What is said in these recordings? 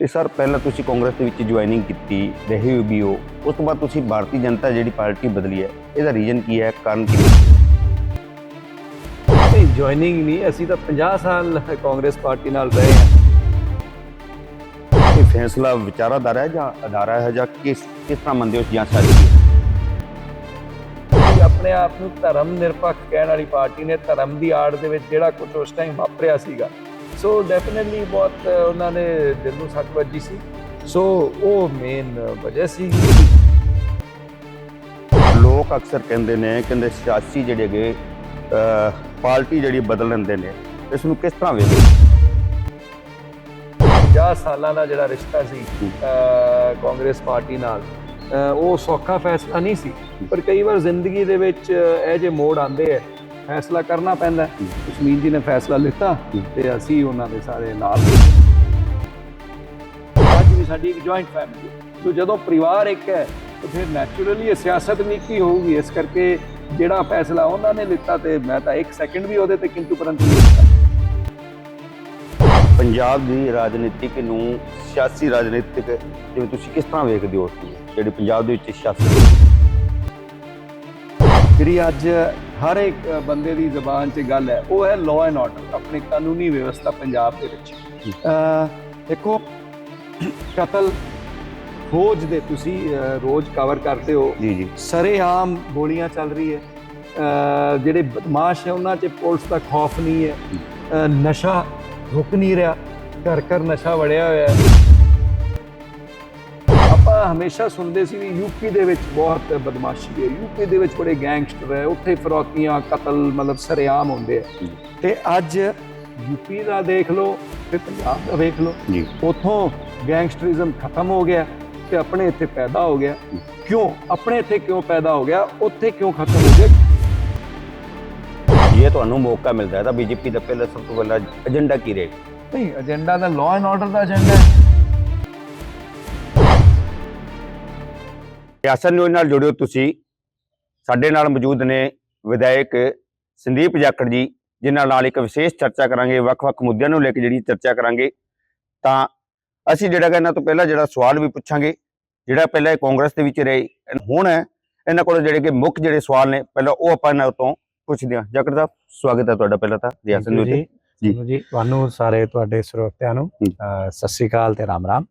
ਤੇ ਸਰ ਪਹਿਲਾਂ ਤੁਸੀਂ ਕਾਂਗਰਸ ਦੇ ਵਿੱਚ ਜੁਆਇਨਿੰਗ ਕੀਤੀ ਰਹੇ ਵੀ ਹੋ ਉਸ ਤੋਂ ਬਾਅਦ ਤੁਸੀਂ ਭਾਰਤੀ ਜਨਤਾ ਜਿਹੜੀ ਪਾਰਟੀ ਬਦਲੀ ਹੈ ਇਹਦਾ ਰੀਜ਼ਨ ਕੀ ਹੈ ਕਾਰਨ ਕੀ ਹੈ? ਜੁਆਇਨਿੰਗ ਨਹੀਂ ਅਸੀਂ ਤਾਂ 50 ਸਾਲ ਕਾਂਗਰਸ ਪਾਰਟੀ ਨਾਲ ਰਹੇ ਹਾਂ। ਇਹ ਫੈਸਲਾ ਵਿਚਾਰਾਧਾਰਾ ਹੈ ਜਾਂ ਅਧਾਰਾ ਹੈ ਜਾਂ ਕਿਸ ਕਿਸ ਤਰ੍ਹਾਂ ਮੰਨਦੇ ਹੋ ਜਾਂ ਸਾਡੀ ਆਪਣੇ ਆਪ ਨੂੰ ਧਰਮ ਨਿਰਪੱਖ ਕਹਿਣ ਵਾਲੀ ਪਾਰਟੀ ਨੇ ਧਰਮ ਦੀ ਆੜ ਦੇ ਵਿੱਚ ਜਿਹੜਾ ਕੁਝ ਉਸ ਟਾਈਮ ਵਾਪਰਿਆ ਸੀਗਾ। ਸੋ ਡੈਫੀਨਿਟਲੀ ਬਹੁਤ ਉਹਨਾਂ ਨੇ ਦਿਲ ਨੂੰ ਸੱਟ ਵੱਜੀ ਸੀ। ਸੋ ਉਹ ਮੇਨ ਵਜ੍ਹਾ ਸੀ। ਲੋਕ ਅਕਸਰ ਕਹਿੰਦੇ ਨੇ ਕਹਿੰਦੇ ਸਿਆਸੀ ਜਿਹੜੇ ਹੈਗੇ ਪਾਰਟੀ ਜਿਹੜੀ ਬਦਲ ਲੈਂਦੇ ਨੇ ਇਸ ਨੂੰ ਕਿਸ ਤਰ੍ਹਾਂ ਵੇਖਦੇ? ਹੋ? 50 ਸਾਲਾਂ ਦਾ ਜਿਹੜਾ ਰਿਸ਼ਤਾ ਸੀ ਕਾਂਗਰਸ ਪਾਰਟੀ ਨਾਲ ਉਹ ਸੌਖਾ ਫੈਸਲਾ ਨਹੀਂ ਸੀ। ਪਰ ਕਈ ਵਾਰ ਜ਼ਿੰਦਗੀ ਦੇ ਵਿੱਚ ਇਹ ਜੇ ਮੋੜ ਆਉਂਦੇ ਆ ਫੈਸਲਾ ਕਰਨਾ ਪੈਂਦਾ। ਕਸ਼ਮੀਰ ਜੀ ਨੇ ਫੈਸਲਾ ਲਿੱਤਾ ਤੇ ਅਸੀਂ ਉਹਨਾਂ ਦੇ ਸਾਰੇ ਨਾਲ ਅੱਜ ਵੀ ਸਾਡੀ ਇੱਕ ਜੁਆਇੰਟ ਫੈਮਿਲੀ ਸੋ ਜਦੋਂ ਪਰਿਵਾਰ ਇੱਕ ਹੈ ਤਾਂ ਫਿਰ ਨੈਚੁਰਲੀ ਇਹ ਸਿਆਸਤ ਵੀ ਕੀ ਹੋਊਗੀ? ਇਸ ਕਰਕੇ ਜਿਹੜਾ ਫੈਸਲਾ ਉਹਨਾਂ ਨੇ ਲਿੱਤਾ ਤੇ ਮੈਂ ਤਾਂ ਇੱਕ ਸੈਕਿੰਡ ਵੀ ਉਹਦੇ ਤੇ ਕਿੰਤੂ ਪਰੰਤੂ ਨਹੀਂ ਕੀਤਾ। ਪੰਜਾਬ ਦੀ ਰਾਜਨੀਤਿਕ ਨੂੰ ਸਿਆਸੀ ਰਾਜਨੀਤਿਕ ਜਿਵੇਂ ਤੁਸੀਂ ਕਿਸ ਤਰ੍ਹਾਂ ਵੇਖਦੇ ਹੋ ਜਿਹੜੀ ਪੰਜਾਬ ਦੇ ਵਿੱਚ ਸਿਆਸਤ ਜਿਹੜੀ ਅੱਜ ਹਰ ਇੱਕ ਬੰਦੇ ਦੀ ਜ਼ਬਾਨ 'ਚ ਗੱਲ ਹੈ। ਉਹ ਹੈ ਲਾਅ ਐਂਡ ਆਰਡਰ ਆਪਣੀ ਕਾਨੂੰਨੀ ਵਿਵਸਥਾ ਪੰਜਾਬ ਦੇ ਵਿੱਚ। ਦੇਖੋ ਕਤਲ ਫੌਜ ਦੇ ਤੁਸੀਂ ਰੋਜ਼ ਕਵਰ ਕਰਦੇ ਹੋ। ਜੀ ਜੀ। ਸਰੇਆਮ ਗੋਲੀਆਂ ਚੱਲ ਰਹੀ ਹੈ। ਜਿਹੜੇ ਬਦਮਾਸ਼ ਹੈ ਉਹਨਾਂ 'ਚ ਪੁਲਿਸ ਦਾ ਖੌਫ ਨਹੀਂ ਹੈ। ਨਸ਼ਾ ਰੁਕ ਨਹੀਂ ਰਿਹਾ। ਘਰ ਘਰ ਨਸ਼ਾ ਵੜਿਆ ਹੋਇਆ ਹੈ। ਆਪਾਂ ਹਮੇਸ਼ਾ ਸੁਣਦੇ ਸੀ ਵੀ ਯੂਪੀ ਦੇ ਵਿੱਚ ਬਹੁਤ ਬਦਮਾਸ਼ੀ ਹੈ। ਯੂਪੀ ਦੇ ਵਿੱਚ ਬੜੇ ਗੈਂਗਸਟਰ ਹੈ ਉੱਥੇ ਫਰੌਤੀਆਂ ਕਤਲ ਮਤਲਬ ਸਰੇਆਮ ਹੁੰਦੇ ਆ। ਤੇ ਅੱਜ ਯੂਪੀ ਦਾ ਦੇਖ ਲਓ ਤੇ ਪੰਜਾਬ ਦਾ ਦੇਖ ਲਓ। ਜੀ। ਉਥੋਂ ਗੈਂਗਸਟਰਿਜ਼ਮ ਖਤਮ ਹੋ ਗਿਆ ਤੇ ਆਪਣੇ ਇੱਥੇ ਪੈਦਾ ਹੋ ਗਿਆ। ਕਿਉਂ? ਆਪਣੇ ਇੱਥੇ ਕਿਉਂ ਪੈਦਾ ਹੋ ਗਿਆ? ਉੱਥੇ ਕਿਉਂ ਖਤਮ ਹੋ ਗਿਆ? ਜੇ ਤੁਹਾਨੂੰ ਮੌਕਾ ਮਿਲਦਾ ਹੈ ਤਾਂ ਬੀਜੇਪੀ ਦਾ ਪਹਿਲਾ ਸਭ ਤੋਂ ਪਹਿਲਾ ਏਜੰਡਾ ਕੀ ਰਹੇਗਾ ਨਹੀਂ ਏਜੰਡਾ ਦਾ ਲਾਅ ਐਂਡ ਆਰਡਰ ਦਾ ਏਜੰਡਾ ਹੈ। ਸਿਆਸਤ ਨਿਊਜ਼ ਨਾਲ ਜੁੜਿਓ ਤੁਸੀਂ ਸਾਡੇ ਨਾਲ ਮੌਜੂਦ ਨੇ ਵਿਧਾਇਕ ਸੰਦੀਪ ਜਾਖੜ ਜੀ ਜਿਨ੍ਹਾਂ ਨਾਲ ਇੱਕ ਵਿਸ਼ੇਸ਼ ਚਰਚਾ ਕਰਾਂਗੇ ਵੱਖ-ਵੱਖ ਮੁੱਦਿਆਂ ਨੂੰ ਲੈ ਕੇ ਜਿਹੜੀ ਚਰਚਾ ਕਰਾਂਗੇ ਤਾਂ ਅਸੀਂ ਜਿਹੜਾ ਇਹਨਾਂ ਤੋਂ ਪਹਿਲਾਂ ਜਿਹੜਾ ਸਵਾਲ ਵੀ ਪੁੱਛਾਂਗੇ ਜਿਹੜਾ ਪਹਿਲਾਂ ਇਹ ਕਾਂਗਰਸ ਦੇ ਵਿੱਚ ਰਹੇ ਹੁਣ ਇਹਨਾਂ ਕੋਲ ਜਿਹੜੇ ਕਿ ਮੁੱਖ ਜਿਹੜੇ ਸਵਾਲ ਨੇ ਪਹਿਲਾਂ ਉਹ ਆਪਾਂ ਇਹਨਾਂ ਤੋਂ ਪੁੱਛਦੇ ਹਾਂ ਜਾਖੜ ਸਾਹਿਬ ਸਵਾਗਤ ਹੈ ਤੁਹਾਡਾ ਪਹਿਲਾਂ ਤਾਂ ਸਿਆਸਤ ਨਿਊਜ਼ ਤੇ ਜੀ। ਜੀ ਤੁਹਾਨੂੰ ਸਾਰੇ ਤੁਹਾਡੇ ਸਰੋਤਿਆਂ ਨੂੰ ਸਤਿ ਸ੍ਰੀ ਅਕਾਲ ਤੇ ਰਾਮ ਰਾਮ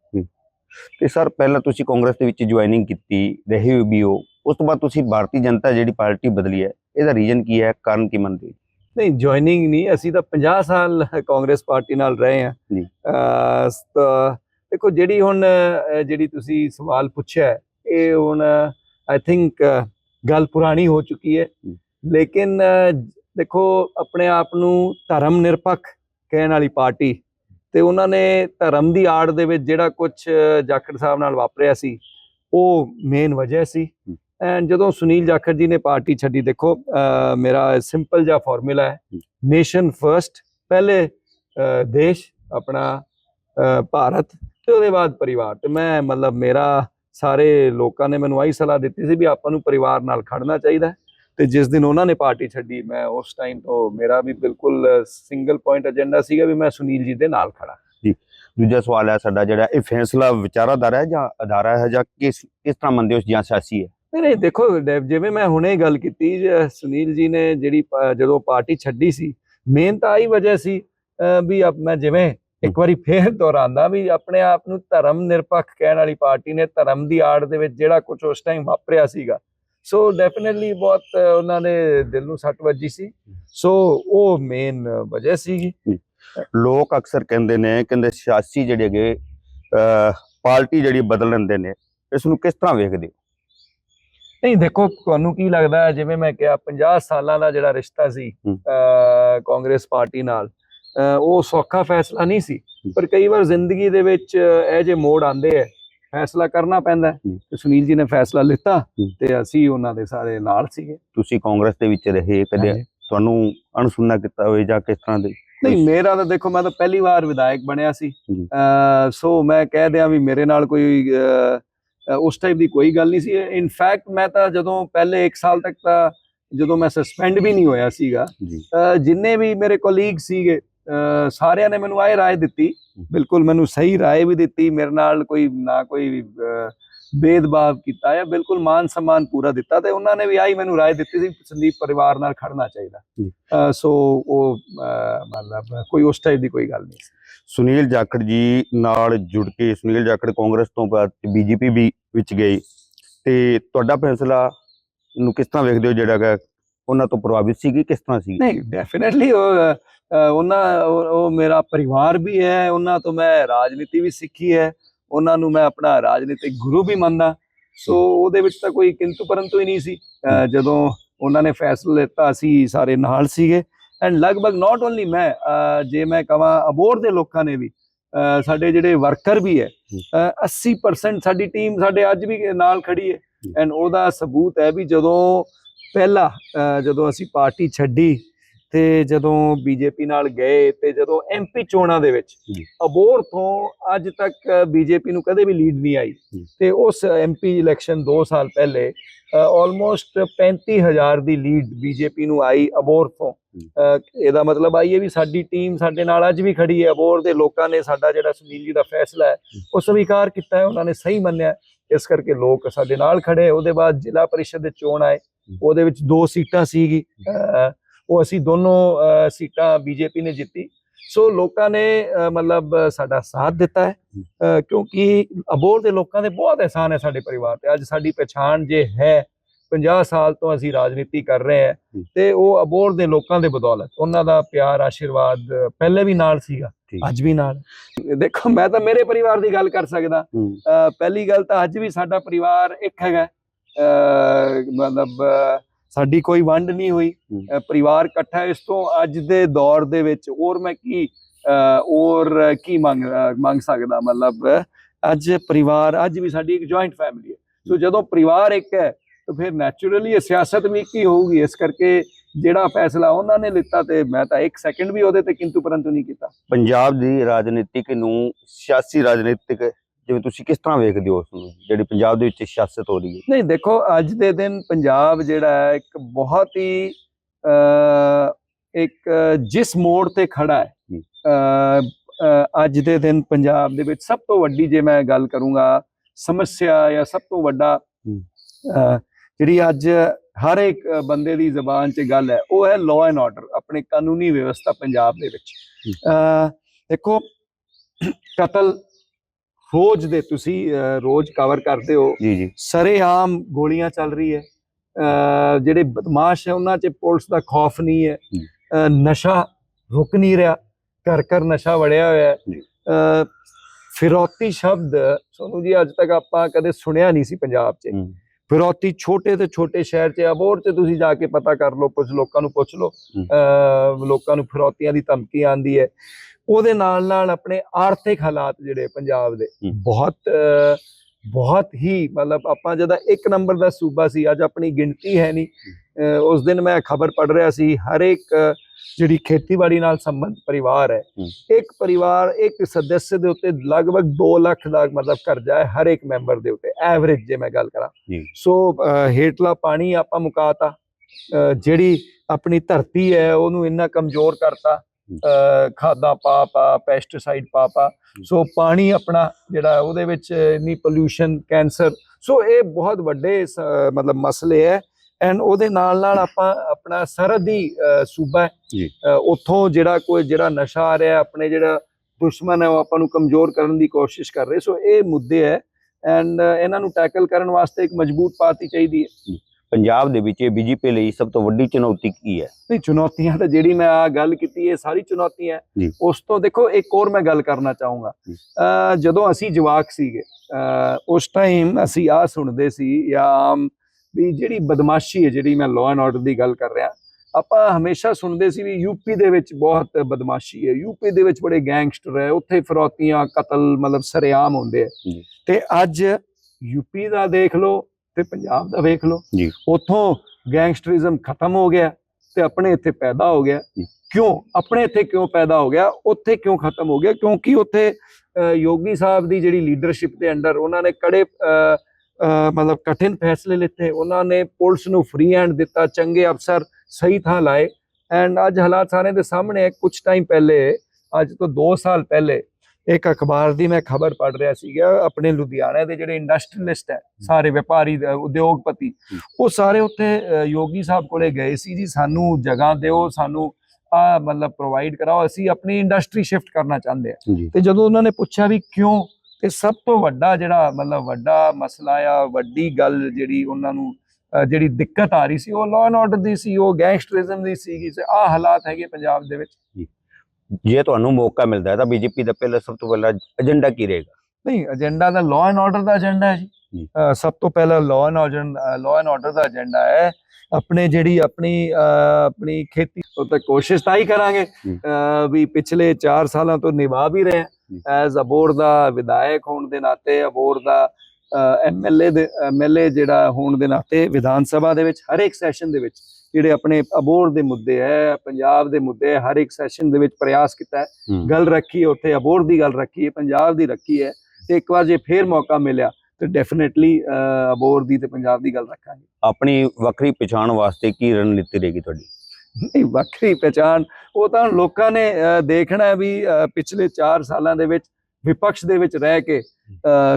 ਤੇ ਸਰ ਪਹਿਲਾਂ ਤੁਸੀਂ ਕਾਂਗਰਸ ਦੇ ਵਿੱਚ ਜੁਆਇਨਿੰਗ ਕੀਤੀ ਰਹੇ ਵੀ ਹੋ ਉਸ ਤੋਂ ਬਾਅਦ ਤੁਸੀਂ ਭਾਰਤੀ ਜਨਤਾ ਜਿਹੜੀ ਪਾਰਟੀ ਬਦਲੀ ਹੈ ਇਹਦਾ ਰੀਜ਼ਨ ਕੀ ਹੈ ਕਾਰਨ ਕੀ ਮੰਨਦੇ ਹੋ ਨਹੀਂ ਜੁਆਇਨਿੰਗ ਨਹੀਂ ਅਸੀਂ ਤਾਂ 50 ਸਾਲ ਕਾਂਗਰਸ ਪਾਰਟੀ ਨਾਲ ਰਹੇ ਹਾਂ ਜੀ। ਦੇਖੋ ਜਿਹੜੀ ਹੁਣ ਜਿਹੜੀ ਤੁਸੀਂ ਸਵਾਲ ਪੁੱਛਿਆ ਹੈ, ਇਹ ਹੁਣ ਆਈ ਥਿੰਕ ਗੱਲ ਪੁਰਾਣੀ ਹੋ ਚੁੱਕੀ ਹੈ। ਲੇਕਿਨ ਦੇਖੋ ਆਪਣੇ ਆਪ ਨੂੰ ਧਰਮ ਨਿਰਪੱਖ ਕਹਿਣ ਵਾਲੀ ਪਾਰਟੀ ਤੇ ਉਹਨਾਂ ਨੇ ਧਰਮ ਦੀ ਆੜ ਦੇ ਵਿੱਚ ਜਿਹੜਾ ਕੁਝ ਜਾਖੜ ਸਾਹਿਬ ਨਾਲ ਵਾਪਰਿਆ ਸੀ ਉਹ ਮੇਨ ਵਜ੍ਹਾ ਸੀ। ਐਂਡ ਜਦੋਂ ਸੁਨੀਲ ਜਾਖੜ ਜੀ ਨੇ ਪਾਰਟੀ ਛੱਡੀ ਦੇਖੋ ਮੇਰਾ ਸਿੰਪਲ ਜਿਹਾ ਫਾਰਮੂਲਾ ਹੈ। ਨੇਸ਼ਨ ਫਰਸਟ ਪਹਿਲੇ ਦੇਸ਼ ਆਪਣਾ ਭਾਰਤ ਤੇ ਉਹਦੇ ਬਾਅਦ ਪਰਿਵਾਰ ਤੇ ਮੈਂ ਮਤਲਬ ਮੇਰਾ ਸਾਰੇ ਲੋਕਾਂ ਨੇ ਮੈਨੂੰ ਆਹੀ ਸਲਾਹ ਦਿੱਤੀ ਸੀ ਵੀ ਆਪਾਂ ਨੂੰ ਪਰਿਵਾਰ ਨਾਲ ਖੜਨਾ ਚਾਹੀਦਾ ਹੈ ਤੇ ਜਿਸ ਦਿਨ ਉਹਨਾਂ ਨੇ ਪਾਰਟੀ ਛੱਡੀ ਮੈਂ ਉਸ ਟਾਈਮ ਤੋਂ ਮੇਰਾ ਵੀ ਬਿਲਕੁਲ ਸਿੰਗਲ ਪੁਆਇੰਟ ਏਜੰਡਾ ਸੀਗਾ ਵੀ ਮੈਂ ਸੁਨੀਲ ਜੀ ਦੇ ਨਾਲ ਖੜਾ ਦੂਜਾ ਸਵਾਲ ਹੈ ਸਾਡਾ ਜਿਹੜਾ ਇਹ ਫੈਸਲਾ ਵਿਚਾਰਾਧਾਰਾ ਹੈ ਜਾਂ ਅਧਾਰਾ ਹੈ ਜਾਂ ਕਿਸ ਕਿਸ ਤਰ੍ਹਾਂ ਮੰਨਦੇ ਹੋ ਜਾਂ ਸਿਆਸੀ ਹੈ? ਨਹੀਂ ਨਹੀਂ ਦੇਖੋ ਜਿਵੇਂ ਮੈਂ ਹੁਣੇ ਗੱਲ ਕੀਤੀ ਜ- ਸੁਨੀਲ ਜੀ ਨੇ ਜਿਹੜੀ ਜਦੋਂ ਪਾਰਟੀ ਛੱਡੀ ਸੀ ਮੇਨ ਤਾਂ ਆਹੀ ਵਜ੍ਹਾ ਸੀ ਵੀ ਅਬ ਮੈਂ ਜਿਵੇਂ ਇੱਕ ਵਾਰੀ ਫੇਰ ਦੁਹਰਾਉਂਦਾ ਵੀ ਆਪਣੇ ਆਪ ਨੂੰ ਧਰਮ ਨਿਰਪੱਖ ਕਹਿਣ ਵਾਲੀ ਪਾਰਟੀ ਨੇ ਧਰਮ ਦੀ ਆੜ ਦੇ ਵਿੱਚ ਜਿਹੜਾ ਕੁਝ ਉਸ ਟਾਈਮ ਵਾਪਰਿਆ ਸੀਗਾ ਸੋ ਡੈਫੀਨਿਟਲੀ ਬਹੁਤ ਉਹਨਾਂ ਦੇ ਦਿਲ ਨੂੰ ਸੱਟ ਵੱਜੀ ਸੀ। ਸੋ ਉਹ ਮੇਨ ਵਜ੍ਹਾ ਸੀਗੀ। ਲੋਕ ਅਕਸਰ ਕਹਿੰਦੇ ਨੇ ਕਹਿੰਦੇ ਸਿਆਸੀ ਜਿਹੜੇ ਹੈਗੇ ਪਾਰਟੀ ਜਿਹੜੀ ਬਦਲ ਲੈਂਦੇ ਨੇ ਇਸ ਨੂੰ ਕਿਸ ਤਰ੍ਹਾਂ ਵੇਖਦੇ ਹੋ? ਨਹੀਂ ਦੇਖੋ ਤੁਹਾਨੂੰ ਕੀ ਲੱਗਦਾ ਜਿਵੇਂ ਮੈਂ ਕਿਹਾ 50 ਸਾਲਾਂ ਦਾ ਜਿਹੜਾ ਰਿਸ਼ਤਾ ਸੀ ਕਾਂਗਰਸ ਪਾਰਟੀ ਨਾਲ ਉਹ ਸੌਖਾ ਫੈਸਲਾ ਨਹੀਂ ਸੀ। ਪਰ ਕਈ ਵਾਰ ਜ਼ਿੰਦਗੀ ਦੇ ਵਿੱਚ ਇਹ ਜੇ ਮੋੜ ਆਉਂਦੇ ਆ ਫੈਸਲਾ ਕਰਨਾ ਪੈਂਦਾ। ਤੇ ਸੁਨੀਲ ਜੀ ਨੇ ਫੈਸਲਾ ਲਿੱਤਾ। ਤੇ ਅਸੀਂ ਉਹਨਾਂ ਦੇ ਸਾਰੇ ਨਾਲ ਸੀਗੇ। ਤੁਸੀਂ ਕਾਂਗਰਸ ਦੇ ਵਿੱਚ ਰਹੇ ਕਦੇ। ਤੁਹਾਨੂੰ ਅਣਸੁਣਨਾ ਕੀਤਾ ਹੋਵੇ ਜਾਂ ਕਿਸ ਤਰ੍ਹਾਂ ਦੇ? ਨਹੀਂ ਮੇਰਾ ਤਾਂ ਦੇਖੋ ਮੈਂ ਤਾਂ ਪਹਿਲੀ ਵਾਰ ਵਿਧਾਇਕ ਬਣਿਆ ਸੀ। ਸੋ ਮੈਂ ਕਹਿ ਦਿਆਂ ਵੀ ਮੇਰੇ ਨਾਲ ਕੋਈ ਉਸ ਟਾਈਪ ਦੀ ਕੋਈ ਗੱਲ ਨਹੀਂ ਸੀ। ਇਨਫੈਕਟ ਮੈਂ ਤਾਂ ਜਦੋਂ ਪਹਿਲੇ 1 ਸਾਲ ਤੱਕ ਤਾਂ ਜਦੋਂ ਮੈਂ ਸਸਪੈਂਡ ਵੀ ਨਹੀਂ ਹੋਇਆ ਸੀਗਾ ਜਿੰਨੇ ਵੀ ਮੇਰੇ ਕੋਲੀਗ ਸੀਗੇ ਸਾਰਿਆਂ ਨੇ ਮੈਨੂੰ ਆਏ ਰਾਏ ਦਿੱਤੀ। ਬਿਲਕੁਲ ਮੈਨੂੰ ਸਹੀ ਰਾਏ ਵੀ ਦਿੱਤੀ ਮੇਰੇ ਨਾਲ ਕੋਈ ਨਾ ਕੋਈ ਭੇਦਭਾਵ ਕੀਤਾ ਹੈ ਬਿਲਕੁਲ ਮਾਨ ਸਨਮਾਨ ਪੂਰਾ ਦਿੱਤਾ ਤੇ ਉਹਨਾਂ ਨੇ ਵੀ ਆਈ ਮੈਨੂੰ ਰਾਏ ਦਿੱਤੀ ਸੀ ਸੰਦੀਪ ਪਰਿਵਾਰ ਨਾਲ ਖੜਨਾ ਚਾਹੀਦਾ। ਸੋ ਉਹ ਮਤਲਬ ਕੋਈ ਉਸ ਟਾਈਪ ਦੀ ਕੋਈ ਗੱਲ ਨਹੀਂ। ਸੁਨੀਲ ਜਾਖੜ ਜੀ ਨਾਲ ਜੁੜ ਕੇ ਸੁਨੀਲ ਜਾਖੜ ਕਾਂਗਰਸ ਤੋਂ ਬਾਅਦ ਬੀਜੇਪੀ ਵੀ ਵਿੱਚ ਗਏ ਤੇ ਤੁਹਾਡਾ ਫੈਸਲਾ ਨੂੰ ਕਿਸ ਤਰ੍ਹਾਂ ਵੇਖਦੇ ਹੋ ਜਿਹੜਾ ਕਿ ਉਹਨਾਂ ਤੋਂ ਪ੍ਰਭਾਵਿਤ ਸੀਗੀ ਕਿਸ ਤਰ੍ਹਾਂ ਸੀ ਨਹੀਂ ਡੈਫੀਨਿਟਲੀ ਉਹਨਾਂ ਉਹ ਮੇਰਾ ਪਰਿਵਾਰ ਵੀ ਹੈ ਉਹਨਾਂ ਤੋਂ ਮੈਂ ਰਾਜਨੀਤੀ ਵੀ ਸਿੱਖੀ ਹੈ ਉਹਨਾਂ ਨੂੰ ਮੈਂ ਆਪਣਾ ਰਾਜਨੀਤਿਕ ਗੁਰੂ ਵੀ ਮੰਨਦਾ। ਸੋ ਉਹਦੇ ਵਿੱਚ ਤਾਂ ਕੋਈ ਕਿੰਤੂ ਪਰੰਤੂ ਹੀ ਨਹੀਂ ਸੀ। ਜਦੋਂ ਉਹਨਾਂ ਨੇ ਫੈਸਲਾ ਲਿੱਤਾ ਅਸੀਂ ਸਾਰੇ ਨਾਲ ਸੀਗੇ। ਐਂਡ ਲਗਭਗ ਨਾਟ ਓਨਲੀ ਮੈਂ ਜੇ ਮੈਂ ਕਹਾਂ ਅਬੋਰ ਦੇ ਲੋਕਾਂ ਨੇ ਵੀ ਸਾਡੇ ਜਿਹੜੇ ਵਰਕਰ ਵੀ ਹੈ ਅਹ, 80% ਸਾਡੀ ਟੀਮ ਸਾਡੇ ਅੱਜ ਵੀ ਨਾਲ ਖੜੀ ਹੈ। ਐਂਡ ਉਹਦਾ ਸਬੂਤ ਹੈ ਵੀ ਜਦੋਂ ਪਹਿਲਾ ਜਦੋਂ ਅਸੀਂ ਪਾਰਟੀ ਛੱਡੀ ਤੇ ਜਦੋਂ ਬੀਜੇਪੀ ਨਾਲ ਗਏ ਤੇ ਜਦੋਂ ਐਮਪੀ ਚੋਣਾਂ ਦੇ ਵਿੱਚ। ਅਬੋਰ ਤੋਂ ਅੱਜ ਤੱਕ ਬੀਜੇਪੀ ਨੂੰ ਕਦੇ ਵੀ ਲੀਡ ਨਹੀਂ ਆਈ। ਤੇ ਉਸ ਐਮਪੀ ਇਲੈਕਸ਼ਨ 2 ਸਾਲ ਪਹਿਲੇ ਆਲਮੋਸਟ 35000 ਦੀ ਲੀਡ ਬੀਜੇਪੀ ਨੂੰ ਆਈ ਅਬੋਰ ਤੋਂ। ਇਹਦਾ ਮਤਲਬ ਆਈ ਹੈ ਵੀ ਸਾਡੀ ਟੀਮ ਸਾਡੇ ਨਾਲ ਅੱਜ ਵੀ ਖੜੀ ਹੈ। ਅਬੋਰ ਦੇ ਲੋਕਾਂ ਨੇ ਸਾਡਾ ਜਿਹੜਾ ਸੁਨੀਲ ਜੀ ਦਾ ਫੈਸਲਾ ਹੈ ਉਹ ਸਵੀਕਾਰ ਕੀਤਾ ਹੈ। ਉਹਨਾਂ ਨੇ ਸਹੀ ਮੰਨਿਆ। ਇਸ ਕਰਕੇ ਲੋਕ ਸਾਡੇ ਨਾਲ ਖੜੇ। ਉਹਦੇ ਬਾਅਦ ਜ਼ਿਲ੍ਹਾ ਪਰਿਸ਼ਦ ਦੇ ਚੋਣ ਆਏ। ਉਹਦੇ ਵਿੱਚ ਦੋ ਸੀਟਾਂ ਸੀਗੀ ਉਹ ਅਸੀਂ ਦੋਨੋਂ ਸੀਟਾਂ ਬੀਜੇਪੀ ਨੇ ਜਿੱਤੀ। ਸੋ ਲੋਕਾਂ ਨੇ ਮਤਲਬ ਸਾਡਾ ਸਾਥ ਦਿੱਤਾ ਹੈ ਕਿਉਂਕਿ ਅਬੋਰ ਦੇ ਲੋਕਾਂ ਦੇ ਬਹੁਤ ਅਹਿਸਾਨ ਹੈ ਸਾਡੇ ਪਰਿਵਾਰ ਤੇ। ਅੱਜ ਸਾਡੀ ਪਛਾਣ ਜੇ ਹੈ 50 ਸਾਲ ਤੋਂ ਅਸੀਂ ਰਾਜਨੀਤੀ ਕਰ ਰਹੇ ਹਾਂ। ਤੇ ਉਹ ਅਬੋਰ ਦੇ ਲੋਕਾਂ ਦੇ ਬਦੌਲਤ ਉਹਨਾਂ ਦਾ ਪਿਆਰ ਆਸ਼ੀਰਵਾਦ ਪਹਿਲੇ ਵੀ ਨਾਲ ਸੀਗਾ। ਅੱਜ ਵੀ ਨਾਲ। ਦੇਖੋ ਮੈਂ ਤਾਂ ਮੇਰੇ ਪਰਿਵਾਰ ਦੀ ਗੱਲ ਕਰ ਸਕਦਾ। ਪਹਿਲੀ ਗੱਲ ਤਾਂ ਅੱਜ ਵੀ ਸਾਡਾ ਪਰਿਵਾਰ ਇੱਕ ਹੈਗਾ। ਮਤਲਬ ਸਾਡੀ ਕੋਈ ਵੰਡ ਨਹੀਂ ਹੋਈ। ਪਰਿਵਾਰ ਇਕੱਠਾ। ਇਸ ਤੋਂ ਅੱਜ ਦੇ ਦੌਰ ਦੇ ਵਿੱਚ ਹੋਰ ਮੈਂ ਕੀ ਹੋਰ ਕੀ ਮੰਗ ਮੰਗ ਸਕਦਾ ਮਤਲਬ ਅੱਜ ਪਰਿਵਾਰ ਅੱਜ ਵੀ ਸਾਡੀ ਇੱਕ ਜੁਆਇੰਟ ਫੈਮਿਲੀ ਹੈ। ਸੋ ਜਦੋਂ ਪਰਿਵਾਰ ਇੱਕ ਹੈ ਤਾਂ ਫਿਰ ਨੈਚੁਰਲੀ ਇਹ ਸਿਆਸਤ ਵੀ ਇੱਕ ਹੀ ਹੋਊਗੀ? ਇਸ ਕਰਕੇ ਜਿਹੜਾ ਫੈਸਲਾ ਉਹਨਾਂ ਨੇ ਲਿੱਤਾ ਤੇ ਮੈਂ ਤਾਂ ਇੱਕ ਸੈਕਿੰਡ ਵੀ ਉਹਦੇ ਤੇ ਕਿੰਤੂ ਪਰੰਤੂ ਨਹੀਂ ਕੀਤਾ। ਪੰਜਾਬ ਦੀ ਰਾਜਨੀਤਿਕ ਨੂੰ ਸਿਆਸੀ ਰਾਜਨੀਤਿਕ ਜਿਵੇਂ ਤੁਸੀਂ ਕਿਸ ਤਰ੍ਹਾਂ ਵੇਖਦੇ ਹੋ ਉਸ ਨੂੰ ਜਿਹੜੀ ਪੰਜਾਬ ਦੇ ਵਿੱਚ ਸਿਆਸਤ ਹੋ ਰਹੀ ਹੈ। ਨਹੀਂ ਦੇਖੋ ਅੱਜ ਦੇ ਦਿਨ ਪੰਜਾਬ ਜਿਹੜਾ ਹੈ ਇੱਕ ਬਹੁਤ ਹੀ ਅ ਇੱਕ ਜਿਸ ਮੋੜ ਤੇ ਖੜਾ ਹੈ ਅੱਜ ਦੇ ਦਿਨ ਪੰਜਾਬ ਦੇ ਵਿੱਚ ਸਭ ਤੋਂ ਵੱਡੀ ਜੇ ਮੈਂ ਗੱਲ ਕਰੂੰਗਾ ਸਮੱਸਿਆ ਜਾਂ ਸਭ ਤੋਂ ਵੱਡਾ ਜਿਹੜੀ ਅੱਜ ਹਰ ਇੱਕ ਬੰਦੇ ਦੀ ਜ਼ਬਾਨ 'ਚ ਗੱਲ ਹੈ ਉਹ ਹੈ ਲਾਅ ਐਂਡ ਆਰਡਰ ਆਪਣੇ ਕਾਨੂੰਨੀ ਵਿਵਸਥਾ ਪੰਜਾਬ ਦੇ ਵਿੱਚ। ਦੇਖੋ ਕਤਲ ਰੋਜ਼ ਦੇ ਤੁਸੀਂ ਰੋਜ਼ ਕਵਰ ਕਰਦੇ ਹੋ। ਜੀ ਜੀ। ਸਰੇਆਮ ਗੋਲੀਆਂ ਚੱਲ ਰਹੀ ਹੈ। ਜਿਹੜੇ ਬਦਮਾਸ਼ ਹੈ ਉਹਨਾਂ 'ਚ ਪੁਲਿਸ ਦਾ ਖੌਫ ਨਹੀਂ ਹੈ। ਨਸ਼ਾ ਰੁਕ ਨਹੀਂ ਰਿਹਾ। ਘਰ ਘਰ ਨਸ਼ਾ ਵੜਿਆ ਹੋਇਆ ਹੈ। ਫਿਰੌਤੀ ਸ਼ਬਦ ਸੋਨੂੰ ਜੀ ਅੱਜ ਤੱਕ ਆਪਾਂ ਕਦੇ ਸੁਣਿਆ ਨਹੀਂ ਸੀ ਪੰਜਾਬ 'ਚ। ਫਿਰੌਤੀ ਛੋਟੇ ਤੇ ਛੋਟੇ ਸ਼ਹਿਰ 'ਚ ਅਬੋਰ 'ਚ ਤੁਸੀਂ ਜਾ ਕੇ ਪਤਾ ਕਰ ਲਓ ਕੁਝ ਲੋਕਾਂ ਨੂੰ ਪੁੱਛ ਲਓ। ਲੋਕਾਂ ਨੂੰ ਫਿਰੌਤੀਆਂ ਦੀ ਧਮਕੀ ਆਂਦੀ ਹੈ। ਉਹਦੇ ਨਾਲ ਨਾਲ ਆਪਣੇ ਆਰਥਿਕ ਹਾਲਾਤ ਜਿਹੜੇ ਪੰਜਾਬ ਦੇ। ਬਹੁਤ ਬਹੁਤ ਹੀ ਮਤਲਬ ਆਪਾਂ ਜਦੋਂ ਇੱਕ ਨੰਬਰ ਦਾ ਸੂਬਾ ਸੀ ਅੱਜ ਆਪਣੀ ਗਿਣਤੀ ਹੈ ਨਹੀਂ ਉਸ ਦਿਨ ਮੈਂ ਖਬਰ ਪੜ ਰਿਹਾ ਸੀ ਹਰ ਇੱਕ ਜਿਹੜੀ ਖੇਤੀਬਾੜੀ ਨਾਲ ਸੰਬੰਧ ਪਰਿਵਾਰ ਹੈ। ਇੱਕ ਪਰਿਵਾਰ ਇੱਕ ਸਦੱਸਿਆ ਦੇ ਉੱਤੇ ਲਗਭਗ 2 ਲੱਖ ਦਾ ਮਤਲਬ ਕਰਜ਼ਾ ਹੈ ਹਰ ਇੱਕ ਮੈਂਬਰ ਦੇ ਉੱਤੇ ਐਵਰੇਜ ਜੇ ਮੈਂ ਗੱਲ ਕਰਾਂ। ਸੋ ਹੇਠਲਾ ਪਾਣੀ ਆਪਾਂ ਮੁਕਾਤਾ ਜਿਹੜੀ ਆਪਣੀ ਧਰਤੀ ਹੈ ਉਹਨੂੰ ਇੰਨਾ ਕਮਜ਼ੋਰ ਕਰਤਾ ਖਾਦਾਂ ਪਾ ਪਾ ਪੈਸਟੀਸਾਈਡ ਪਾ ਪਾ ਸੋ ਪਾਣੀ ਆਪਣਾ ਜਿਹੜਾ ਉਹਦੇ ਵਿੱਚ ਇੰਨੀ ਪੋਲਿਊਸ਼ਨ ਕੈਂਸਰ ਸੋ ਇਹ ਬਹੁਤ ਵੱਡੇ ਮਤਲਬ ਮਸਲੇ ਹੈ। ਐਂਡ ਉਹਦੇ ਨਾਲ ਨਾਲ ਆਪਾਂ ਆਪਣਾ ਸਰਹੱਦੀ ਸੂਬਾ ਉੱਥੋਂ ਜਿਹੜਾ ਕੋਈ ਜਿਹੜਾ ਨਸ਼ਾ ਆ ਰਿਹਾ ਆਪਣੇ ਜਿਹੜਾ ਦੁਸ਼ਮਣ ਹੈ ਉਹ ਆਪਾਂ ਨੂੰ ਕਮਜ਼ੋਰ ਕਰਨ ਦੀ ਕੋਸ਼ਿਸ਼ ਕਰ ਰਹੇ। ਸੋ ਇਹ ਮੁੱਦੇ ਹੈ। ਐਂਡ ਇਹਨਾਂ ਨੂੰ ਟੈਕਲ ਕਰਨ ਵਾਸਤੇ ਇੱਕ ਮਜ਼ਬੂਤ ਪਾਰਟੀ ਚਾਹੀਦੀ ਹੈ। ਪੰਜਾਬ ਦੇ ਵਿੱਚ ਬੀਜੇਪੀ ਲਈ ਸਭ ਤੋਂ ਵੱਡੀ ਚੁਣੌਤੀ ਕੀ ਹੈ? ਨਹੀਂ ਚੁਣੌਤੀਆਂ ਤਾਂ ਜਿਹੜੀ ਮੈਂ ਆ ਗੱਲ ਕੀਤੀ ਇਹ ਸਾਰੀ ਚੁਣੌਤੀਆਂ। ਉਸ ਤੋਂ ਦੇਖੋ ਇੱਕ ਹੋਰ ਮੈਂ ਗੱਲ ਕਰਨਾ ਚਾਹੂੰਗਾ। ਜਦੋਂ ਅਸੀਂ ਜਵਾਕ ਸੀਗੇ ਉਸ ਟਾਈਮ ਅਸੀਂ ਆ ਸੁਣਦੇ ਸੀ ਜਾਂ ਵੀ ਜਿਹੜੀ ਬਦਮਾਸ਼ੀ ਹੈ ਜਿਹੜੀ ਮੈਂ ਲਾਅ ਐਂਡ ਆਰਡਰ ਦੀ ਗੱਲ ਕਰ ਰਿਹਾ ਆਪਾਂ ਹਮੇਸ਼ਾ ਸੁਣਦੇ ਸੀ ਵੀ ਯੂਪੀ ਦੇ ਵਿੱਚ ਬਹੁਤ ਬਦਮਾਸ਼ੀ ਹੈ। ਯੂਪੀ ਦੇ ਵਿੱਚ ਬੜੇ ਗੈਂਗਸਟਰ ਹੈ ਉੱਥੇ ਫਿਰੌਤੀਆਂ ਕਤਲ ਮਤਲਬ ਸਰੇਆਮ ਹੁੰਦੇ। ਤੇ ਅੱਜ ਯੂਪੀ ਦਾ ਦੇਖ ਲਓ ਤੇ ਪੰਜਾਬ ਦਾ ਵੇਖ ਲਓ। ਜੀ। ਉੱਥੋਂ ਗੈਂਗਸਟਰਿਜ਼ਮ ਖਤਮ ਹੋ ਗਿਆ ਤੇ ਆਪਣੇ ਇੱਥੇ ਪੈਦਾ ਹੋ ਗਿਆ। ਕਿਉਂ? ਆਪਣੇ ਇੱਥੇ ਕਿਉਂ ਪੈਦਾ ਹੋ ਗਿਆ? ਉੱਥੇ ਕਿਉਂ ਖਤਮ ਹੋ ਗਿਆ? ਕਿਉਂਕਿ ਉੱਥੇ ਯੋਗੀ ਸਾਹਿਬ ਦੀ ਜਿਹੜੀ ਲੀਡਰਸ਼ਿਪ ਦੇ ਅੰਡਰ ਉਹਨਾਂ ਨੇ ਕੜੇ ਮਤਲਬ ਕਠਿਨ ਫੈਸਲੇ ਲਿੱਤੇ। ਉਹਨਾਂ ਨੇ ਪੁਲਿਸ ਨੂੰ ਫ੍ਰੀ ਹੈਂਡ ਦਿੱਤਾ ਚੰਗੇ ਅਫਸਰ ਸਹੀ ਥਾਂ ਲਾਏ। ਐਂਡ ਅੱਜ ਹਾਲਾਤ ਸਾਰੇ ਦੇ ਸਾਹਮਣੇ ਕੁਝ ਟਾਈਮ ਪਹਿਲੇ ਅੱਜ ਤੋਂ 2 ਸਾਲ ਪਹਿਲੇ ਇੱਕ ਅਖਬਾਰ ਦੀ ਮੈਂ ਖਬਰ ਪੜ੍ਹ ਰਿਹਾ ਸੀਗਾ ਆਪਣੇ ਲੁਧਿਆਣਾ ਦੇ ਜਿਹੜੇ ਇੰਡਸਟਰੀਅਲਿਸਟ ਹੈ ਸਾਰੇ ਵਪਾਰੀ ਉਦਯੋਗਪਤੀ ਉਹ ਸਾਰੇ ਉੱਥੇ ਯੋਗੀ ਸਾਹਿਬ ਕੋਲੇ ਗਏ ਸੀ ਜੀ ਸਾਨੂੰ ਜਗ੍ਹਾ ਦਿਓ ਸਾਨੂੰ ਆ ਮਤਲਬ ਪ੍ਰੋਵਾਈਡ ਕਰਾਓ ਅਸੀਂ ਆਪਣੀ ਇੰਡਸਟਰੀ ਸ਼ਿਫਟ ਕਰਨਾ ਚਾਹੁੰਦੇ ਆ ਤੇ ਜਦੋਂ ਉਹਨਾਂ ਨੇ ਪੁੱਛਿਆ ਵੀ ਕਿਉਂ ਤੇ ਸਭ ਤੋਂ ਵੱਡਾ ਜਿਹੜਾ ਮਤਲਬ ਵੱਡਾ ਮਸਲਾ ਆ ਵੱਡੀ ਗੱਲ ਜਿਹੜੀ ਉਹਨਾਂ ਨੂੰ ਜਿਹੜੀ ਦਿੱਕਤ ਆ ਰਹੀ ਸੀ ਉਹ ਲਾਅ ਐਂਡ ਆਰਡਰ ਦੀ ਸੀ ਉਹ ਗੈਂਗਸਟਰਿਜ਼ਮ ਦੀ ਸੀਗੀ ਆ ਹਾਲਾਤ ਹੈਗੇ ਪੰਜਾਬ ਦੇ ਵਿੱਚ। ਜੇ। ਤੁਹਾਨੂੰ ਮੌਕਾ ਮਿਲਦਾ ਹੈ ਤਾਂ ਬੀਜੇਪੀ ਦਾ ਪਹਿਲਾ ਸਭ ਤੋਂ ਪਹਿਲਾ ਏਜੰਡਾ ਕੀ ਰਹੇਗਾ ਨਹੀਂ ਏਜੰਡਾ ਦਾ ਲਾਅ ਐਂਡ ਆਰਡਰ ਦਾ ਏਜੰਡਾ ਹੈ ਜੀ ਜੀ। ਸਭ ਤੋਂ ਪਹਿਲਾਂ law and order law and order the agenda ਹੈ ਆਪਣੇ ਜਿਹੜੀ ਆਪਣੀ ਆਪਣੀ ਖੇਤੀ ਉਹ ਤਾਂ ਕੋਸ਼ਿਸ਼ ਤਾਂ ਹੀ ਕਰਾਂਗੇ ਜੀ। ਵੀ ਪਿਛਲੇ 4 ਸਾਲਾਂ ਤੋਂ ਨਿਭਾ ਵੀ ਰਹੇ ਜੀ। ਐਜ਼ ਅਬੋਰ ਦਾ ਵਿਧਾਇਕ ਹੋਣ ਦੇ ਨਾਤੇ ਅਬੋਰ ਦਾ ਐਮਐਲਏ ਦੇ ਐਮਐਲਏ ਜਿਹੜਾ ਹੋਣ ਦੇ ਨਾਤੇ ਵਿਧਾਨ ਸਭਾ ਦੇ ਵਿੱਚ ਹਰ ਇੱਕ ਸੈਸ਼ਨ ਦੇ ਵਿੱਚ ਜਿਹੜੇ ਆਪਣੇ ਅਬੋਰ ਦੇ ਮੁੱਦੇ ਹੈ ਪੰਜਾਬ ਦੇ ਮੁੱਦੇ ਹਰ ਇੱਕ ਸੈਸ਼ਨ ਦੇ ਵਿੱਚ ਪ੍ਰਯਾਸ ਕੀਤਾ ਹੈ। ਗੱਲ ਰੱਖੀ ਉੱਥੇ ਅਬੋਰ ਦੀ ਗੱਲ ਰੱਖੀ ਹੈ ਪੰਜਾਬ ਦੀ ਰੱਖੀ ਹੈ ਤੇ ਇੱਕ ਵਾਰ ਜੇ ਫੇਰ ਮੌਕਾ ਮਿਲਿਆ ਤੇ ਡੈਫੀਨਿਟਲੀ ਅਬੋਰ ਦੀ ਤੇ ਪੰਜਾਬ ਦੀ ਗੱਲ ਰੱਖਾਂਗੇ ਆਪਣੀ ਵੱਖਰੀ ਪਛਾਣ ਵਾਸਤੇ ਕੀ ਰਣਨੀਤੀ ਰਹੇਗੀ ਤੁਹਾਡੀ ਨਹੀਂ ਵੱਖਰੀ ਪਛਾਣ ਉਹ ਤਾਂ ਲੋਕਾਂ ਨੇ ਦੇਖਣਾ ਵੀ ਪਿਛਲੇ 4 ਸਾਲਾਂ ਦੇ ਵਿੱਚ ਵਿਪਕਸ਼ ਦੇ ਵਿੱਚ ਰਹਿ ਕੇ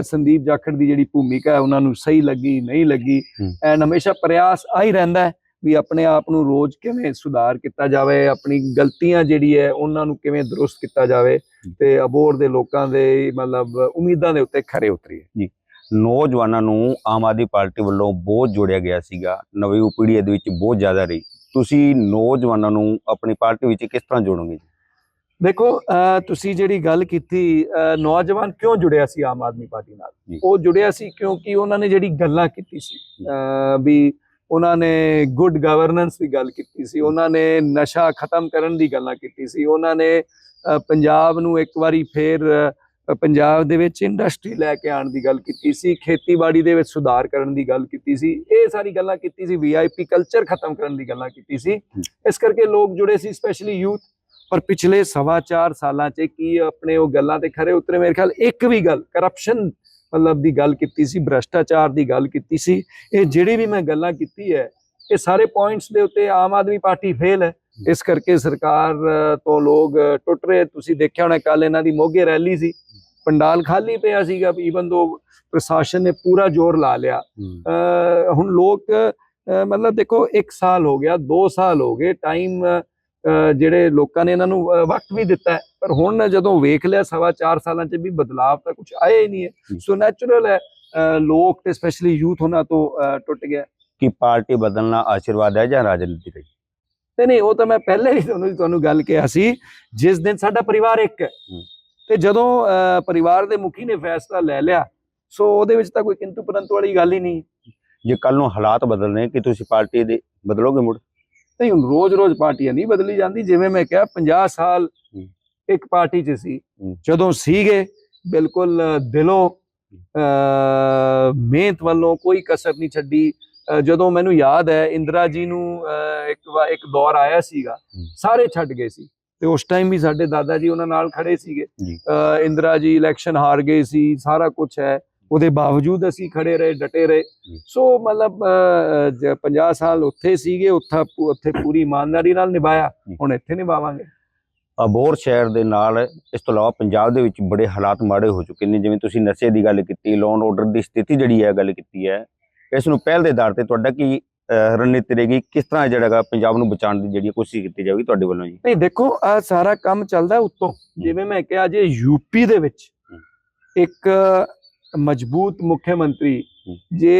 ਸੰਦੀਪ ਜਾਖੜ ਦੀ ਜਿਹੜੀ ਭੂਮਿਕਾ ਹੈ ਉਹਨਾਂ ਨੂੰ ਸਹੀ ਲੱਗੀ ਨਹੀਂ ਲੱਗੀ। ਐਂਡ ਹਮੇਸ਼ਾ ਪ੍ਰਯਾਸ ਆ ਹੀ ਰਹਿੰਦਾ ਹੈ ਵੀ ਆਪਣੇ ਆਪ ਨੂੰ ਰੋਜ਼ ਕਿਵੇਂ ਸੁਧਾਰ ਕੀਤਾ ਜਾਵੇ ਆਪਣੀ ਗਲਤੀਆਂ ਜਿਹੜੀ ਹੈ ਉਹਨਾਂ ਨੂੰ ਕਿਵੇਂ ਦਰੁਸਤ ਕੀਤਾ ਜਾਵੇ ਤੇ ਅਬੋਰ ਦੇ ਲੋਕਾਂ ਦੇ ਮਤਲਬ ਉਮੀਦਾਂ ਦੇ ਉੱਤੇ ਖਰੇ ਉਤਰੀਏ। ਨੌਜਵਾਨਾਂ ਨੂੰ ਆਮ ਆਦਮੀ ਪਾਰਟੀ ਵੱਲੋਂ ਬਹੁਤ ਜੋੜਿਆ ਗਿਆ ਸੀਗਾ ਨਵੀਂ ਪੀੜ੍ਹੀ ਦੇ ਵਿੱਚ ਬਹੁਤ ਜ਼ਿਆਦਾ ਰਹੀ। ਤੁਸੀਂ ਨੌਜਵਾਨਾਂ ਨੂੰ ਆਪਣੀ ਪਾਰਟੀ ਵਿੱਚ ਕਿਸ ਤਰ੍ਹਾਂ ਜੋੜੋਗੇ ਜੀ? ਦੇਖੋ ਤੁਸੀਂ ਜਿਹੜੀ ਗੱਲ ਕੀਤੀ ਨੌਜਵਾਨ ਕਿਉਂ ਜੁੜਿਆ ਸੀ ਆਮ ਆਦਮੀ ਪਾਰਟੀ ਨਾਲ? ਜੀ। ਉਹ ਜੁੜਿਆ ਸੀ ਕਿਉਂਕਿ ਉਹਨਾਂ ਨੇ ਜਿਹੜੀ ਗੱਲਾਂ ਕੀਤੀ ਸੀ ਵੀ ਉਹਨਾਂ ਨੇ ਗੁੱਡ ਗਵਰਨੈਂਸ ਦੀ ਗੱਲ ਕੀਤੀ ਸੀ, ਉਹਨਾਂ ਨੇ ਨਸ਼ਾ ਖਤਮ ਕਰਨ ਦੀ ਗੱਲਾਂ ਕੀਤੀ ਸੀ, ਉਹਨਾਂ ਨੇ ਪੰਜਾਬ ਨੂੰ ਇੱਕ ਵਾਰੀ ਫੇਰ ਪੰਜਾਬ ਦੇ ਵਿੱਚ ਇੰਡਸਟਰੀ ਲੈ ਕੇ ਆਉਣ ਦੀ ਗੱਲ ਕੀਤੀ ਸੀ, ਖੇਤੀਬਾੜੀ ਦੇ ਵਿੱਚ ਸੁਧਾਰ ਕਰਨ ਦੀ ਗੱਲ ਕੀਤੀ ਸੀ, ਇਹ ਸਾਰੀ ਗੱਲਾਂ ਕੀਤੀ ਸੀ ਵੀਆਈਪੀ ਕਲਚਰ ਖਤਮ ਕਰਨ ਦੀ ਗੱਲਾਂ ਕੀਤੀ ਸੀ। ਇਸ ਕਰਕੇ ਲੋਕ ਜੁੜੇ ਸੀ ਸਪੈਸ਼ਲੀ ਯੂਥ ਪਰ ਪਿਛਲੇ ਸਵਾ ਚਾਰ ਸਾਲਾਂ 'ਚ ਕੀ ਆਪਣੇ ਉਹ ਗੱਲਾਂ ਤੇ ਖਰੇ ਉਤਰੇ? ਮੇਰੇ ਖਿਆਲ ਇੱਕ ਵੀ ਗੱਲ ਕਰਪਸ਼ਨ ਮਤਲਬ ਦੀ ਗੱਲ ਕੀਤੀ ਸੀ ਭ੍ਰਸ਼ਟਾਚਾਰ ਦੀ ਗੱਲ ਕੀਤੀ ਸੀ। ਇਹ ਜਿਹੜੀ ਵੀ ਮੈਂ ਗੱਲਾਂ ਕੀਤੀ ਹੈ ਇਹ ਸਾਰੇ ਪੁਆਇੰਟਸ ਦੇ ਉੱਤੇ ਆਮ ਆਦਮੀ ਪਾਰਟੀ ਫੇਲ ਹੈ। ਇਸ ਕਰਕੇ ਸਰਕਾਰ ਤੋਂ ਲੋਕ ਟੁੱਟ ਰਹੇ। ਤੁਸੀਂ ਦੇਖਿਆ ਹੋਣਾ ਕੱਲ ਇਹਨਾਂ ਦੀ ਮੋਗੇ ਰੈਲੀ ਸੀ। ਪੰਡਾਲ ਖਾਲੀ ਪਿਆ ਸੀਗਾ ਈਵਨ ਦੋ ਪ੍ਰਸ਼ਾਸਨ ਨੇ ਪੂਰਾ ਜ਼ੋਰ ਲਾ ਲਿਆ। ਹੁਣ ਲੋਕ ਮਤਲਬ ਦੇਖੋ 1 ਸਾਲ ਹੋ ਗਿਆ 2 ਸਾਲ ਹੋ ਗਏ। ਟਾਈਮ ਜਿਹੜੇ ਲੋਕਾਂ ਨੇ ਇਹਨਾਂ ਨੂੰ ਵਕਤ ਵੀ ਦਿੱਤਾ ਹੈ, ਪਰ ਹੁਣ ਜਦੋਂ ਵੇਖ ਲਿਆ ਸਵਾ 4 ਸਾਲਾਂ 'ਚ ਵੀ ਬਦਲਾਵ ਤਾਂ ਕੁਝ ਆਇਆ ਹੀ ਨਹੀਂ ਹੈ। ਸੋ ਨੈਚੁਰਲ ਹੈ ਲੋਕ ਤੇ ਸਪੈਸ਼ਲੀ ਯੂਥ ਉਹਨਾਂ ਤੋਂ ਟੁੱਟ ਗਿਆ ਕਿ ਪਾਰਟੀ ਬਦਲਣਾ ਆਸ਼ੀਰਵਾਦ ਹੈ ਜਾਂ ਰਾਜਨੀਤੀ ਹੈ ਤੇ ਨਹੀਂ ਉਹ ਤਾਂ ਮੈਂ ਪਹਿਲੇ ਹੀ ਤੁਹਾਨੂੰ ਤੁਹਾਨੂੰ ਗੱਲ ਕਿਹਾ ਸੀ ਜਿਸ ਦਿਨ ਸਾਡਾ ਪਰਿਵਾਰ ਇੱਕ ਹੈ। ਤੇ ਜਦੋਂ ਪਰਿਵਾਰ ਦੇ ਮੁਖੀ ਨੇ ਫੈਸਲਾ ਲੈ ਲਿਆ ਸੋ ਉਹਦੇ ਵਿੱਚ ਤਾਂ ਕੋਈ ਕਿੰਤੂ ਪਰੰਤੂ ਵਾਲੀ ਗੱਲ ਹੀ ਨਹੀਂ। ਜੇ ਕੱਲ ਨੂੰ ਹਾਲਾਤ ਬਦਲਨੇ ਕਿ ਤੁਸੀਂ ਪਾਰਟੀ ਦੇ ਬਦਲੋਗੇ ਮੁੜ ਨਹੀਂ ਹੁਣ ਰੋਜ਼-ਰੋਜ਼ ਪਾਰਟੀਆਂ ਨਹੀਂ ਬਦਲੀ ਜਾਂਦੀ ਜਿਵੇਂ ਮੈਂ ਕਿਹਾ 50 ਸਾਲ। ਇੱਕ ਪਾਰਟੀ 'ਚ ਸੀ। ਜਦੋਂ ਸੀਗੇ ਬਿਲਕੁਲ ਦਿਲੋਂ ਮਿਹਨਤ ਵੱਲੋਂ ਕੋਈ ਕਸਰ ਨਹੀਂ ਛੱਡੀ। ਜਦੋਂ ਮੈਨੂੰ ਯਾਦ ਹੈ ਇੰਦਰਾ ਜੀ ਨੂੰ ਇੱਕ ਇੱਕ ਦੌਰ ਆਇਆ ਸੀਗਾ। ਸਾਰੇ ਛੱਡ ਗਏ ਸੀ। ਤੇ ਉਸ ਟਾਈਮ ਵੀ ਸਾਡੇ ਦਾਦਾ ਜੀ ਉਹਨਾਂ ਨਾਲ ਖੜੇ ਸੀਗੇ। ਇੰਦਰਾ ਜੀ ਇਲੈਕਸ਼ਨ ਹਾਰ ਗਏ ਸੀ ਸਾਰਾ ਕੁਝ ਹੈ। ਉਹਦੇ ਬਾਵਜੂਦ ਅਸੀਂ ਖੜੇ ਰਹੇ ਡਟੇ ਰਹੇ। ਸੋ ਮਤਲਬ ਅ, ਜ- 50 ਸਾਲ ਉੱਥੇ ਸੀਗੇ ਉੱਥਾ ਉੱਥੇ ਪੂਰੀ ਇਮਾਨਦਾਰੀ ਨਾਲ ਨਿਭਾਇਆ। ਹੁਣ ਇੱਥੇ ਨਿਭਾਵਾਂਗੇ। ਅਬੋਰ ਸ਼ਹਿਰ ਦੇ ਨਾਲ ਇਸ ਤੋਂ ਇਲਾਵਾ ਪੰਜਾਬ ਦੇ ਵਿੱਚ ਬੜੇ ਹਾਲਾਤ ਮਾੜੇ ਹੋ ਚੁੱਕੇ ਨੇ ਜਿਵੇਂ ਤੁਸੀਂ ਨਸ਼ੇ ਦੀ ਗੱਲ ਕੀਤੀ ਲੋਨ ਆਰਡਰ ਦੀ ਸਥਿਤੀ ਜਿਹੜੀ ਹੈ ਗੱਲ ਕੀਤੀ ਹੈ। ਇਸ ਨੂੰ ਪਹਿਲ ਦੇ ਆਧਾਰ ਤੇ ਤੁਹਾਡਾ ਕੀ ਰਣਨੀਤੀ ਰਹੇਗੀ? ਕਿਸ ਤਰ੍ਹਾਂ ਜਿਹੜਾ ਹੈਗਾ ਪੰਜਾਬ ਨੂੰ ਬਚਾਉਣ ਦੀ ਜਿਹੜੀ ਕੋਸ਼ਿਸ਼ ਕੀਤੀ ਜਾਵੇਗੀ ਤੁਹਾਡੇ ਵੱਲੋਂ ਜੀ? ਨਹੀਂ ਦੇਖੋ ਆ ਸਾਰਾ ਕੰਮ ਚੱਲਦਾ ਉੱਤੋਂ। ਜਿਵੇਂ ਮੈਂ ਕਿਹਾ ਜੇ ਯੂਪੀ ਦੇ ਵਿੱਚ। ਇੱਕ ਮਜ਼ਬੂਤ ਮੁੱਖ ਮੰਤਰੀ। ਜੇ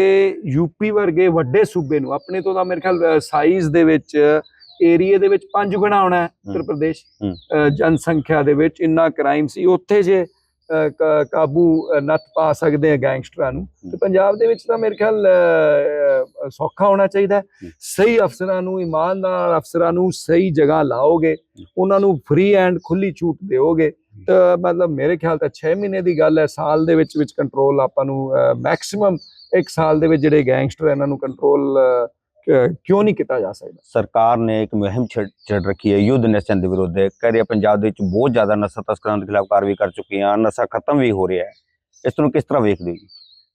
ਯੂਪੀ ਵਰਗੇ ਵੱਡੇ ਸੂਬੇ ਨੂੰ ਆਪਣੇ ਤੋਂ ਤਾਂ ਮੇਰੇ ਖਿਆਲ ਸਾਈਜ਼ ਦੇ ਵਿੱਚ ਏਰੀਆ ਦੇ ਵਿੱਚ ਪੰਜ ਗੁਣਾ ਹੋਣਾ ਹੈ ਉੱਤਰ। ਪ੍ਰਦੇਸ਼ ਜਨਸੰਖਿਆ ਦੇ ਵਿੱਚ ਇੰਨਾ ਕ੍ਰਾਈਮ ਸੀ। ਉੱਥੇ ਜੇ ਕਾਬੂ ਨੱਥ ਪਾ ਸਕਦੇ ਆ ਗੈਂਗਸਟਰਾਂ ਨੂੰ ਤੇ ਪੰਜਾਬ ਦੇ ਵਿੱਚ ਤਾਂ ਮੇਰੇ ਖਿਆਲ ਸੌਖਾ ਹੋਣਾ ਚਾਹੀਦਾ। ਸਹੀ ਅਫਸਰਾਂ ਨੂੰ ਇਮਾਨਦਾਰ ਅਫਸਰਾਂ ਨੂੰ ਸਹੀ ਜਗ੍ਹਾ ਲਾਓਗੇ ਉਹਨਾਂ ਨੂੰ ਫ੍ਰੀ ਐਂਡ ਖੁੱਲੀ ਛੂਟ ਦਿਓਗੇ ਤਾਂ ਮਤਲਬ ਮੇਰੇ ਖਿਆਲ ਤਾਂ 6 ਮਹੀਨੇ ਦੀ ਗੱਲ ਹੈ। ਸਾਲ ਦੇ ਵਿੱਚ ਵਿੱਚ ਕੰਟਰੋਲ ਆਪਾਂ ਨੂੰ ਮੈਕਸਿਮਮ ਇੱਕ ਸਾਲ ਦੇ ਵਿੱਚ ਜਿਹੜੇ ਗੈਂਗਸਟਰ ਇਹਨਾਂ ਨੂੰ ਕੰਟਰੋਲ ਕਿਉਂ ਨਹੀਂ ਕੀਤਾ ਜਾ ਸਕਦਾ? ਸਰਕਾਰ ਨੇ ਇੱਕ ਮੁਹਿੰਮ ਛੇੜ ਰੱਖੀ ਹੈ ਯੁੱਧ ਨਸ਼ਿਆਂ ਦੇ ਵਿਰੁੱਧ। ਹੈ ਪੰਜਾਬ ਦੇ ਵਿੱਚ ਬਹੁਤ ਜ਼ਿਆਦਾ ਨਸ਼ਾ ਤਸਕਰਾਂ ਦੇ ਖਿਲਾਫ ਕਾਰਵਾਈ ਕਰ ਚੁੱਕੀ ਨਸ਼ਾ ਖਤਮ ਵੀ ਹੋ ਰਿਹਾ ਹੈ। ਇਸ ਨੂੰ ਕਿਸ ਤਰ੍ਹਾਂ ਵੇਖਦੇ ਹੋ ਜੀ?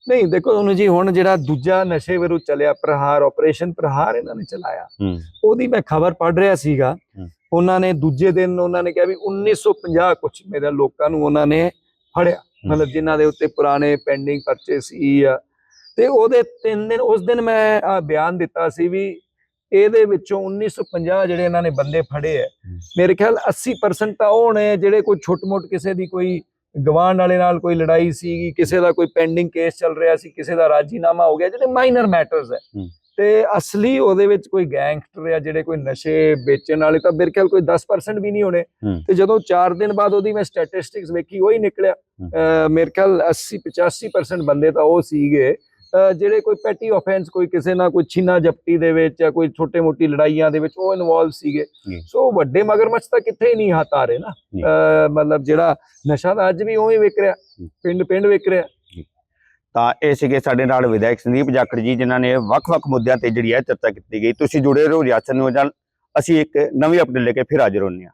ਨਹੀਂ ਦੇਖੋ ਉਹਨੂੰ ਜੀ ਹੁਣ ਜਿਹੜਾ ਦੂਜਾ ਨਸ਼ੇ ਵਿਰੁੱਧ ਚੱਲਿਆ ਪ੍ਰਹਾਰ ਆਪਰੇਸ਼ਨ ਪ੍ਰਹਾਰ ਇਹਨਾਂ ਨੇ ਚਲਾਇਆ। ਉਹਦੀ ਮੈਂ ਖਬਰ ਪੜ੍ਹ ਰਿਹਾ ਸੀਗਾ। ਉਹਨਾਂ ਨੇ ਦੂਜੇ ਦਿਨ ਉਹਨਾਂ ਨੇ ਕਿਹਾ ਵੀ 1950 ਕੁਝ ਮੇਰੇ ਲੋਕਾਂ ਨੂੰ ਉਹਨਾਂ ਨੇ ਫੜਿਆ। ਮਤਲਬ ਜਿਨ੍ਹਾਂ ਦੇ ਉੱਤੇ ਪੁਰਾਣੇ ਪੈਂਡਿੰਗ ਪਰਚੇ ਸੀ ਆ ਤੇ ਉਹਦੇ ਤਿੰਨ ਦਿਨ ਉਸ ਦਿਨ ਮੈਂ ਬਿਆਨ ਦਿੱਤਾ ਸੀ ਵੀ ਇਹਦੇ ਵਿੱਚੋਂ 1950 ਜਿਹੜੇ ਇਹਨਾਂ ਨੇ ਬੰਦੇ ਫੜੇ ਹੂੰ। ਮੇਰੇ ਖਿਆਲ 80% ਤਾਂ ਉਹ ਨੇ ਜਿਹੜੇ ਕੋਈ ਛੋਟ-ਮੋਟ ਕਿਸੇ ਦੀ ਕੋਈ ਗਵਾਂਢ ਵਾਲੇ ਨਾਲ ਕੋਈ ਲੜਾਈ ਸੀਗੀ ਕਿਸੇ ਦਾ ਕੋਈ ਪੈਂਡਿੰਗ ਕੇਸ ਚੱਲ ਰਿਹਾ ਸੀ ਕਿਸੇ ਦਾ ਰਾਜੀਨਾਮਾ ਹੋ ਗਿਆ ਜਿਹੜੇ ਮਾਈਨਰ ਮੈਟਰਸ ਹੂੰ। ਤੇ ਅਸਲੀ ਉਹਦੇ ਵਿੱਚ ਕੋਈ ਗੈਂਗਸਟਰ ਆ ਜਿਹੜੇ ਕੋਈ ਨਸ਼ੇ ਵੇਚਣ ਵਾਲੇ ਤਾਂ ਮੇਰੇ ਖਿਆਲ ਕੋਈ 10% ਵੀ ਨਹੀਂ ਹੋਣੇ। ਤੇ ਜਦੋਂ 4 ਦਿਨ ਬਾਅਦ ਉਹਦੀ ਮੈਂ ਸਟੈਟਿਸਟਿਕਸ ਵੇਖੀ ਉਹੀ ਨਿਕਲਿਆ ਹੂੰ। ਅਹ ਮੇਰੇ ਖਿਆਲ 80 85% ਬੰਦੇ ਤਾਂ ਉਹ ਸੀਗੇ ਜਿਹੜੇ ਕੋਈ ਪੈਟੀ ਆਫੈਂਸ ਕੋਈ ਕਿਸੇ ਨਾਲ ਕੋਈ ਛੀਨਾ ਜਪਟੀ ਦੇ ਵਿੱਚ ਜਾਂ ਕੋਈ ਛੋਟੇ ਮੋਟੀ ਲੜਾਈਆਂ ਦੇ ਵਿੱਚ ਉਹ ਇਨਵੋਲਵ ਸੀਗੇ। ਜੀ। ਸੋ ਵੱਡੇ ਮਗਰਮੱਛ ਤਾਂ ਕਿੱਥੇ ਹੀ ਨਹੀਂ ਹੱਥ ਆ ਰਹੇ ਨਾ। ਜੀ। ਮਤਲਬ ਜਿਹੜਾ ਨਸ਼ਾ ਤਾਂ ਅੱਜ ਵੀ ਉਵੇਂ ਵਿਕ ਰਿਹਾ। ਪਿੰਡ ਪਿੰਡ ਵਿਕ ਰਿਹਾ। ਤਾਂ ਇਹ ਸੀਗੇ ਸਾਡੇ ਨਾਲ ਵਿਧਾਇਕ ਸੰਦੀਪ ਜਾਖੜ ਜੀ ਜਿਨ੍ਹਾਂ ਨੇ ਵੱਖ-ਵੱਖ ਮੁੱਦਿਆਂ ਤੇ ਜਿਹੜੀ ਹੈ ਚਰਚਾ ਕੀਤੀ ਗਈ। ਤੁਸੀਂ ਜੁੜੇ ਰਹੋ ਰਿਆਸਤ ਨਿਊਜ਼ ਨਾਲ। ਅਸੀਂ ਇੱਕ ਨਵੀਂ ਅਪਡੇਟ ਲੈ ਕੇ ਫਿਰ ਹਾਜ਼ਰ ਹੁੰਦੇ ਹਾਂ।